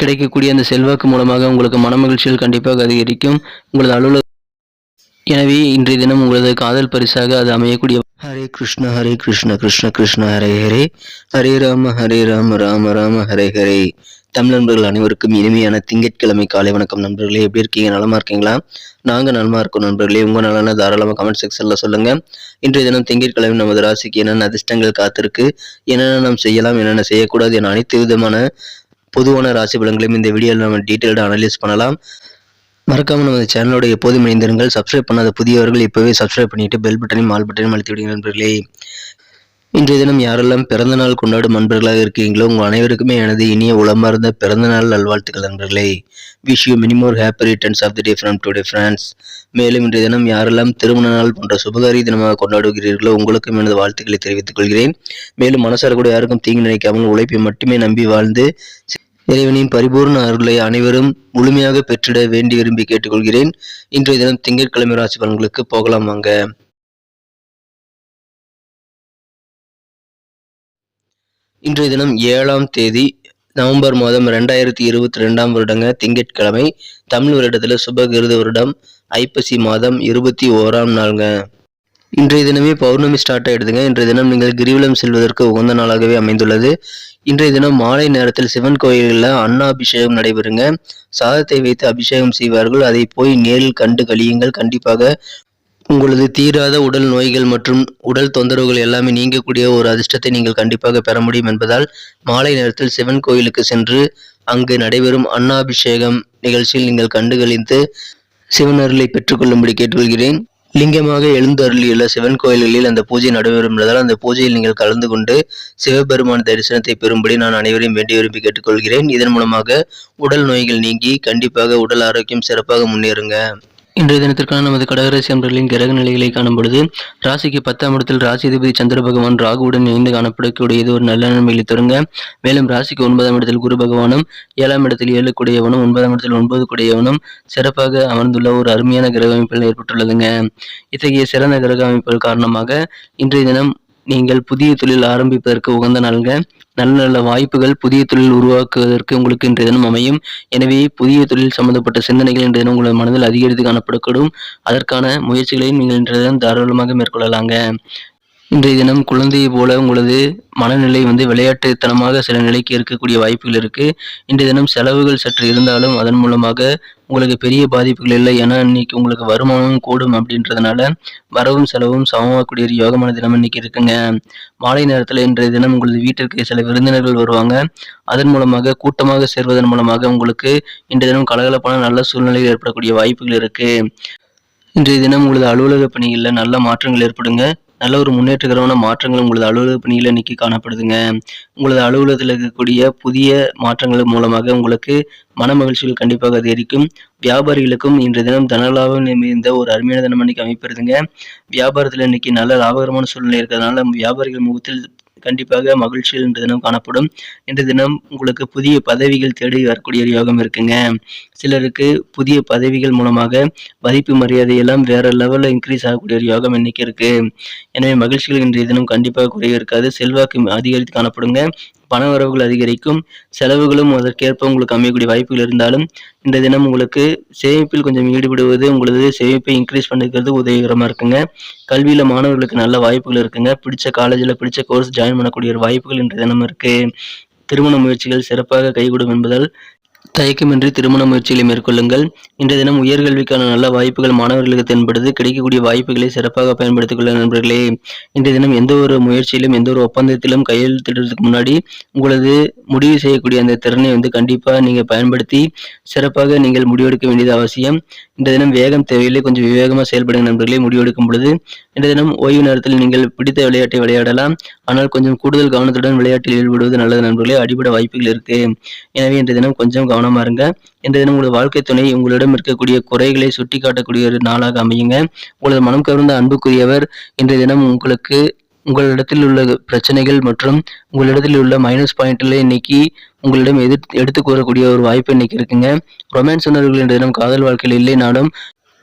கிடைக்கக்கூடிய அந்த செல்வாக்கு மூலமாக உங்களுக்கு மனமகிழ்ச்சிகள் கண்டிப்பாக அதிகரிக்கும். உங்களது அலுவலக எனவே இன்றைய தினம் உங்களது காதல் பரிசாக அது அமையக்கூடிய ஹரே கிருஷ்ண ஹரே கிருஷ்ண கிருஷ்ண கிருஷ்ண ஹரே ஹரே. ஹரே ராம ஹரே ராம ராம ராம ஹரே ஹரே. தமிழ் நண்பர்கள் அனைவருக்கும் இனிமையான திங்கட்கிழமை காலை வணக்கம் நண்பர்களே. எப்படி இருக்கீங்க? நலமா இருக்கீங்களா? நாங்க நலமா இருக்கோம் நண்பர்களே. உங்க நலன தாராளமாக கமெண்ட் செக்ஷன்ல சொல்லுங்க. இன்றைய தினம் திங்கட்கிழமை நமது ராசிக்கு என்னென்ன அதிர்ஷ்டங்கள் காத்திருக்கு? என்னென்ன நாம் செய்யலாம்? என்னென்ன செய்யக்கூடாது? என அனைத்து விதமான பொதுவான ராசி பலன்களையும் இந்த வீடியோவில் நம்ம டீட்டெயில்டாக அனலைஸ் பண்ணலாம். மறக்காம நமது சேனலோட எப்போதும் இணைந்திருங்கள். சப்ஸ்கிரைப் பண்ணாத புதியவர்கள் இப்போவே சப்ஸ்கிரைப் பண்ணிட்டு பெல் பட்டனையும் ஆல் பட்டனையும் அழுத்தி விடுங்க நண்பர்களே. இன்றைய தினம் யாரெல்லாம் பிறந்த நாள் கொண்டாடும் நண்பர்களாக இருக்கீங்களோ உங்கள் அனைவருக்குமே எனது இனிய உளமார்ந்த பிறந்த நாள் நல்வாழ்த்துக்கள் நண்பர்களே. Wish you many more happy returns of the day from today friends மேலும் இன்றைய தினம் யாரெல்லாம் திருமண நாள் போன்ற சுபகாரி தினமாக கொண்டாடுகிறீர்களோ உங்களுக்கும் எனது வாழ்த்துக்களை தெரிவித்துக் கொள்கிறேன். மேலும் மனசார கூட யாருக்கும் தீங்கு நினைக்காமல் உழைப்பை மட்டுமே நம்பி வாழ்ந்து இறைவனின் பரிபூர்ண அருளை அனைவரும் முழுமையாக பெற்றிட வேண்டி விரும்பி கேட்டுக்கொள்கிறேன். இன்றைய தினம் திங்கட்கிழமை ராசி பலன்களுக்கு போகலாம் வாங்க. இன்றைய தினம் ஏழாம் தேதி நவம்பர் மாதம் ரெண்டாயிரத்தி இருபத்தி ரெண்டாம் வருடங்க திங்கட்கிழமை தமிழ் வருடத்தில் சுபகிருத வருடம் ஐப்பசி மாதம் இருபத்தி ஓராம் நாளுங்க. இன்றைய தினமே பௌர்ணமி ஸ்டார்ட் ஆயிடுதுங்க. இன்றைய தினம் நீங்கள் கிரிவலம் செல்வதற்கு உகந்த நாளாகவே அமைந்துள்ளது. இன்றைய தினம் மாலை நேரத்தில் சிவன் கோயில்களில் அன்னாபிஷேகம் நடைபெறுங்க. சாதத்தை வைத்து அபிஷேகம் செய்வார்கள். அதை போய் நேரில் கண்டு கழியுங்கள். கண்டிப்பாக உங்களது தீராத உடல் நோய்கள் மற்றும் உடல் தொந்தரவுகள் எல்லாமே நீங்கக்கூடிய ஒரு அதிர்ஷ்டத்தை நீங்கள் கண்டிப்பாக பெற முடியும் என்பதால் மாலை நேரத்தில் சிவன் கோயிலுக்கு சென்று அங்கு நடைபெறும் அன்னாபிஷேகம் நிகழ்ச்சியில் நீங்கள் கண்டு கழித்து சிவனருளை பெற்றுக்கொள்ளும்படி கேட்டுக்கொள்கிறேன். லிங்கமாக எழுந்தருளியுள்ள சிவன் கோயில்களில் அந்த பூஜை நடைபெறும் அந்த பூஜையில் நீங்கள் கலந்து கொண்டு சிவபெருமான் தரிசனத்தை பெறும்படி நான் அனைவரையும் வேண்டி விரும்பி கேட்டுக்கொள்கிறேன். இதன் மூலமாக உடல் நோய்கள் நீங்கி கண்டிப்பாக உடல் ஆரோக்கியம் சிறப்பாக முன்னேறுங்க. இன்றைய தினத்திற்கான நமது கடகராசி அன்பர்களின் கிரக நிலைகளை காணும் பொழுது ராசிக்கு பத்தாம் இடத்தில் ராசி அதிபதி சந்திர பகவான் ராகுவுடன் இணைந்து காணப்படக்கூடியது ஒரு நல்ல நன்மைகளை தருங்க மேலும் ராசிக்கு ஒன்பதாம் இடத்தில் குரு பகவானும் ஏழாம் இடத்தில் ஏழு கூடையவனும் ஒன்பதாம் இடத்தில் ஒன்பது கூடையவனும் சிறப்பாக அமர்ந்துள்ள ஒரு அருமையான கிரக அமைப்புகள் ஏற்பட்டுள்ளதுங்க. இத்தகைய சிறந்த கிரக அமைப்புகள் காரணமாக இன்றைய தினம் நீங்கள் புதிய தொழில் ஆரம்பிப்பதற்கு உகந்த நாளுங்க. நல்ல நல்ல வாய்ப்புகள் புதிய தொழில் உருவாக்குவதற்கு உங்களுக்கு இன்றைய தினம் அமையும். எனவே புதிய தொழில் சம்பந்தப்பட்ட சிந்தனைகள் இன்றைய தினம் உங்களது மனதில் அதிகரித்து காணப்படக்கூடும். அதற்கான முயற்சிகளையும் நீங்கள் இன்றைய தினம் தாராளமாக மேற்கொள்ளலாங்க. இன்றைய தினம் குழந்தையை போல உங்களது மனநிலை வந்து விளையாட்டுத்தனமாக சில நிலைக்கு இருக்கக்கூடிய வாய்ப்புகள் இருக்கு. இன்றைய தினம் செலவுகள் சற்று இருந்தாலும் அதன் மூலமாக உங்களுக்கு பெரிய பாதிப்புகள் இல்லை ஏன்னா இன்னைக்கு உங்களுக்கு வருமானமும் கூடும் அப்படின்றதுனால வரவும் செலவும் சமமாகக்கூடிய ஒரு யோகமான தினம் இன்னைக்கு இருக்குங்க. மாலை நேரத்தில் இன்றைய தினம் உங்களது வீட்டிற்கு சில விருந்தினர்கள் வருவாங்க. அதன் மூலமாக கூட்டமாக சேர்வதன் மூலமாக உங்களுக்கு இன்றைய தினம் கலகலப்பான நல்ல சூழ்நிலையில் ஏற்படக்கூடிய வாய்ப்புகள் இருக்கு. இன்றைய தினம் உங்களது அலுவலக பணிகளில் நல்ல மாற்றங்கள் ஏற்படுங்க. நல்ல ஒரு முன்னேற்றகரமான மாற்றங்கள் உங்களது அலுவலக பணியில் இன்னைக்கு காணப்படுதுங்க. உங்களது அலுவலகத்தில் இருக்கக்கூடிய புதிய மாற்றங்கள் மூலமாக உங்களுக்கு மன மகிழ்ச்சிகள் கண்டிப்பாக அதிகரிக்கும். வியாபாரிகளுக்கும் இன்று தினம் தனலாபம் நிறைந்த ஒரு அருமையான தினம் அன்னைக்கு அமைப்பிருதுங்க வியாபாரத்தில் இன்னைக்கு நல்ல லாபகரமான சூழ்நிலை இருக்கிறதுனால வியாபாரிகள் முகத்தில் கண்டிப்பாக மகிழ்ச்சிகள் இன்று தினம் காணப்படும். இன்று தினம் உங்களுக்கு புதிய பதவிகள் தேடி வரக்கூடிய ஒரு யோகம் இருக்குங்க. சிலருக்கு புதிய பதவிகள் மூலமாக மதிப்பு மரியாதை எல்லாம் வேற லெவலில் இன்க்ரீஸ் ஆகக்கூடிய ஒரு யோகம் இன்னைக்கு இருக்கு. எனவே மகிழ்ச்சிகள் இன்றைய தினம் கண்டிப்பாக குறைய இருக்காது. செல்வாக்கு அதிகரித்து காணப்படுங்க. பண வரவுகள் அதிகரிக்கும் செலவுகளும் அதற்கேற்ப உங்களுக்கு அமையக்கூடிய வாய்ப்புகள் இருந்தாலும் இந்த தினம் உங்களுக்கு சேமிப்பில் கொஞ்சம் ஈடுபடுவது உங்களது சேமிப்பை இன்க்ரீஸ் பண்ணிக்கிறது உதவிகரமாக இருக்குங்க. கல்வியில் மாணவர்களுக்கு நல்ல வாய்ப்புகள் இருக்குங்க. பிடிச்ச காலேஜில் பிடிச்ச கோர்ஸ் ஜாயின் பண்ணக்கூடிய வாய்ப்புகள் இன்றைய தினம் இருக்கு. திருமண முயற்சிகள் சிறப்பாக கைகூடும் என்பதால் தயக்கமின்றி திருமண முயற்சிகளை மேற்கொள்ளுங்கள். இன்றைய தினம் உயர்கல்விக்கான நல்ல வாய்ப்புகள் மாணவர்களுக்கு தென்படுது. கிடைக்கக்கூடிய வாய்ப்புகளை சிறப்பாக பயன்படுத்திக் கொள்ள நண்பர்களே இன்றைய தினம் எந்த ஒரு முயற்சியிலும் எந்த ஒரு ஒப்பந்தத்திலும் கையெழுத்திடுறதுக்கு முன்னாடி உங்களது முடிவு செய்யக்கூடிய அந்த திறனை வந்து கண்டிப்பாக நீங்கள் பயன்படுத்தி சிறப்பாக நீங்கள் முடிவெடுக்க வேண்டியது அவசியம். இந்த தினம் வேகம் தேவையில்லை. கொஞ்சம் விவேகமாக செயல்படுங்க நண்பர்களே முடிவெடுக்கும் பொழுது. இந்த தினம் ஓய்வு நேரத்தில் நீங்கள் பிடித்த விளையாட்டை விளையாடலாம். ஆனால் கொஞ்சம் கூடுதல் கவனத்துடன் விளையாட்டில் ஈடுபடுவது நல்லது நண்பர்களே. அடிப்படை வாய்ப்புகள் இருக்கு. எனவே இன்றைய தினம் கொஞ்சம் கவனம் இருங்க. இந்த தினம் உங்களது வாழ்க்கை துணை உங்களிடம் இருக்கக்கூடிய குறைகளை சுட்டி காட்டக்கூடிய ஒரு நாளாக அமையுங்க. உங்களது மனம் கவர்ந்த அன்புக்குரியவர் இன்றைய தினம் உங்களுக்கு உங்களிடத்தில் உள்ள பிரச்சனைகள் மற்றும் உங்களிடத்தில் உள்ள மைனஸ் பாயிண்ட்ல இன்னைக்கு உங்களிடம் எதிர் எடுத்து கூறக்கூடிய ஒரு வாய்ப்பு இன்னைக்கு இருக்குங்க. ரொமான்ஸ் உணர்வுகள் இன்றைய தினம் காதல் வாழ்க்கையில் இல்லைனாலும்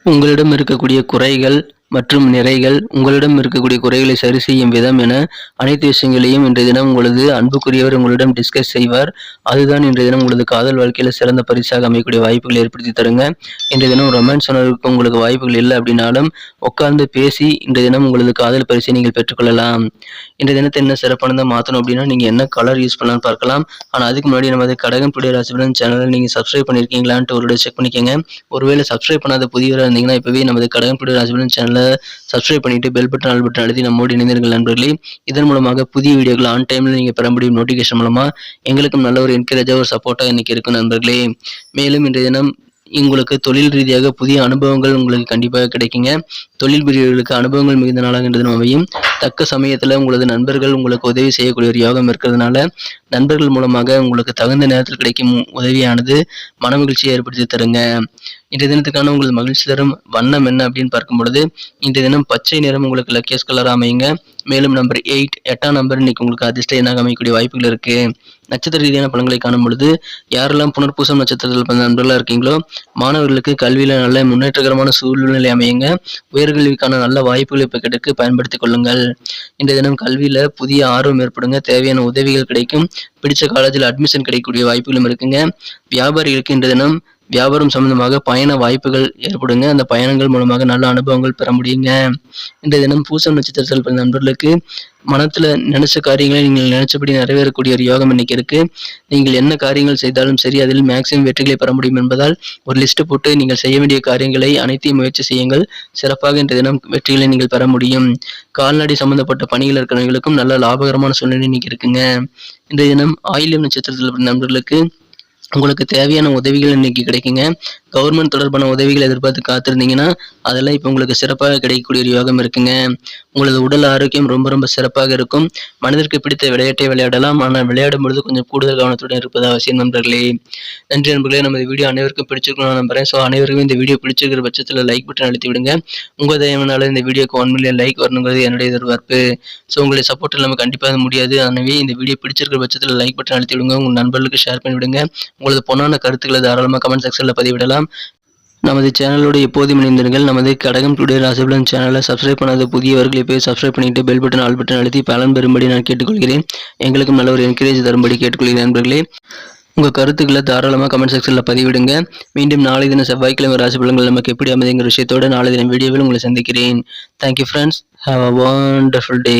உங்களிடம் இருக்கக்கூடிய குறைகள் மற்றும் நிறைகள் உங்களிடம் இருக்கக்கூடிய குறைகளை சரி செய்யும் விதம் என அனைத்து விஷயங்களையும் இன்றைய தினம் உங்களது அன்புக்குரியவர் உங்களிடம் டிஸ்கஸ் செய்வார். அதுதான் இன்றைய தினம் உங்களது காதல் வாழ்க்கையில் சிறந்த பரிசாக அமையக்கூடிய வாய்ப்புகளை ஏற்படுத்தி தருங்க. இன்றைய தினம் ரொமான்ஸ் உணர்வுக்கு உங்களுக்கு வாய்ப்புகள் இல்லை அப்படின்னாலும் உட்கார்ந்து பேசி இன்றைய தினம் உங்களது காதல் பரிசை நீங்கள் பெற்றுக்கொள்ளலாம். இன்றைய தினத்தை என்ன சிறப்பானதாக மாற்றணும் அப்படின்னா நீங்கள் என்ன கலர் யூஸ் பண்ணலாம்னு பார்க்கலாம். ஆனால் அதுக்கு முன்னாடி நமது கடகம் புடிய ராசிபலன் சேனலை நீங்கள் சப்ஸ்கிரைப் பண்ணியிருக்கீங்களான்ட்டு ஒரு செக் பண்ணிக்கோங்க. ஒருவேளை சப்ஸ்கிரைப் பண்ணாத புதியவராக இருந்தீங்கன்னா இப்போவே நமது கடகம் புடிய ராசிபலன் சேனலை சப்ஸ்கிரைப் பண்ணிட்டு பெல் பட்டன் ஆல் பட்டன் அழுத்தி நம்மோடு இணைந்திருங்கள் நண்பர்களே. இதன் மூலமாக புதிய வீடியோக்கள் ஆன் டைமில் நீங்கள் பெற முடியும் நோட்டிஃபிகேஷன் மூலமாக எங்களுக்கும் நல்ல ஒரு என்கரேஜாக ஒரு சப்போர்ட்டாக இன்றைக்கி இருக்கும் நண்பர்களே. மேலும் இன்றைய தினம் உங்களுக்கு தொழில் ரீதியாக புதிய அனுபவங்கள் உங்களுக்கு கண்டிப்பாக கிடைக்குங்க. தொழில் பிரிவுகளுக்கு அனுபவங்கள் மிகுந்த நாளாக அமையும். தக்க சமயத்தில் உங்களது நண்பர்கள் உங்களுக்கு உதவி செய்யக்கூடிய ஒரு யோகம் இருக்கிறதுனால நண்பர்கள் மூலமாக உங்களுக்கு தகுந்த நேரத்தில் கிடைக்கும் உதவியானது மன மகிழ்ச்சியை ஏற்படுத்தி தருங்க. இன்றைய தினத்துக்கான உங்கள் மகிழ்ச்சி தரும் வண்ணம் என்ன அப்படின்னு பார்க்கும் பொழுது இன்றைய தினம் பச்சை நிறம் உங்களுக்கு லக்கியஸ் கலர் அமையுங்க. மேலும் நம்பர் எயிட் எட்டாம் நம்பர் இன்னைக்கு உங்களுக்கு அதிர்ஷ்ட எண்ணாக அமையக்கூடிய வாய்ப்புகள் இருக்கு. நட்சத்திர ரீதியான பலன்களை காணும் பொழுது யாரெல்லாம் புனர்பூசம் நட்சத்திரத்தில் பிறந்த நண்பர்களாக இருக்கீங்களோ மாணவர்களுக்கு கல்வியில் நல்ல முன்னேற்றகரமான சூழ்நிலை அமையுங்க. உயர்கல்விக்கான நல்ல வாய்ப்புகளை இப்போ கிடைக்கு பயன்படுத்திக் கொள்ளுங்கள். இன்றைய தினம் கல்வியில் புதிய ஆர்வம் ஏற்படுங்க. தேவையான உதவிகள் கிடைக்கும். பிடிச்ச காலேஜில் அட்மிஷன் கிடைக்கக்கூடிய வாய்ப்புகளும் இருக்குங்க. வியாபாரிகளுக்கு இன்றைய தினம் வியாபாரம் சம்பந்தமாக பயண வாய்ப்புகள் ஏற்படுங்க. அந்த பயணங்கள் மூலமாக நல்ல அனுபவங்கள் பெற முடியுங்க. இன்றைய தினம் பூசம் நட்சத்திரத்தில் பிறந்த நண்பர்களுக்கு மனத்துல நினைச்ச காரியங்களை நீங்கள் நினைச்சபடி நிறைவேறக்கூடிய ஒரு யோகம் இன்னைக்கு இருக்கு. நீங்கள் என்ன காரியங்கள் செய்தாலும் சரி அதில் மேக்சிமம் வெற்றிகளை பெற முடியும் என்பதால் ஒரு லிஸ்ட் போட்டு நீங்கள் செய்ய வேண்டிய காரியங்களை அனைத்தையும் முயற்சி செய்யுங்கள். சிறப்பாக இன்றைய தினம் வெற்றிகளை நீங்கள் பெற முடியும். கால்நடை சம்பந்தப்பட்ட பணிகள் இருக்கிறவங்களுக்கும் நல்ல லாபகரமான சூழ்நிலை இன்னைக்கு இருக்குங்க. இன்றைய தினம் ஆயில்யம் நட்சத்திரத்தில் பிறந்த நண்பர்களுக்கு உங்களுக்கு தேவையான உதவிகள் இன்னைக்கு கிடைக்குங்க. கவர்மெண்ட் தொடர்பான உதவிகள் எதிர்பார்த்து காத்திருந்தீங்கன்னா அதெல்லாம் இப்போ உங்களுக்கு சிறப்பாக கிடைக்கக்கூடிய ஒரு யோகம் இருக்குங்க. உங்களது உடல் ஆரோக்கியம் ரொம்ப ரொம்ப சிறப்பாக இருக்கும். மனதிற்கு பிடித்த விளையாட்டை விளையாடலாம். ஆனால் விளையாடும் பொழுது கொஞ்சம் கூடுதல் கவனத்துடன் இருப்பது அவசியம் நண்பர்களே. நன்றி நண்பர்களே. நமது வீடியோ அனைவருக்கும் பிடிச்சிருக்கணும் நான் நம்புறேன். ஸோ அனைவருக்கும் இந்த வீடியோ பிடிச்சிருக்கிற பட்சத்தில் லைக் பட்டன் அழுத்தி விடுங்க. உங்கள் தயவுனால இந்த வீடியோக்கு ஒன் மில்லியன் லைக் வரணுங்கிறது என்னுடைய எதிர்பார்ப்பு. ஸோ உங்களுடைய சப்போர்ட்டில் நம்ம கண்டிப்பாக முடியாது. எனவே இந்த வீடியோ பிடிச்சிருக்கிற பட்சத்தில் லைக் பட்டன் அழுத்தி விடுங்க. உங்கள் நண்பர்களுக்கு ஷேர் பண்ணி விடுங்க. உங்களது பொண்ணான கருத்துக்களை தாராளமாக கமெண்ட் செக்ஷனில் பதிவிடலாம். நமது சேனலோடு எப்போதும் இணைந்திருங்கள். நமது கடகம் டுடே ராசிபலன் சேனலை சப்ஸ்கிரைப் பண்ணாத புதியவர்களை போய் சப்ஸ்கிரைப் பண்ணிட்டு பெல் பட்டன் ஆல் பட்டன் அழுத்தி பலன் பெறும்படி நான் கேட்டுக்கொள்கிறேன். எங்களுக்கும் நல்ல ஒரு என்கரேஜ் தரும்படி கேட்டுக்கொள்கிறேன் நண்பர்களே. உங்கள் கருத்துக்களை தாராளமாக கமெண்ட் செக்ஷனில் பதிவிடுங்க. மீண்டும் நாளை தினம் செவ்வாய்க்கிழமை ராசி பலன்கள் நமக்கு எப்படி அமைதிங்கிற விஷயத்தோடு நாளை தினம் வீடியோவில் உங்களை சந்திக்கிறேன். Thank you friends have a wonderful day